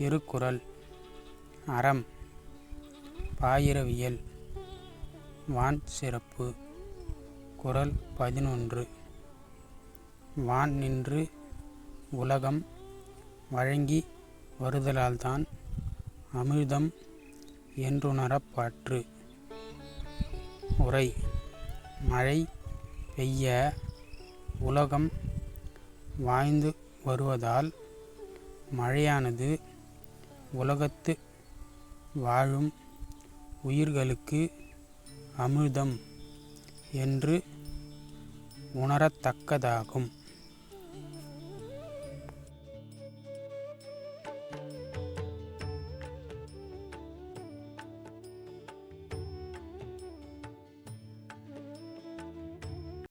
திருக்குறள் அறம் பாயிரவியல் வான் சிறப்பு குறள் பதினொன்று. வான் நின்று உலகம் வழங்கி வருதலால்தான் அமிர்தம் என்றுணரப்பாற்று உரை மழை பெய்ய உலகம் வாய்ந்து வருவதால் மழையானது உலகத்து வாழும் உயிர்களுக்கு அமிழ்தம் என்று உணரத்தக்கதாகும்.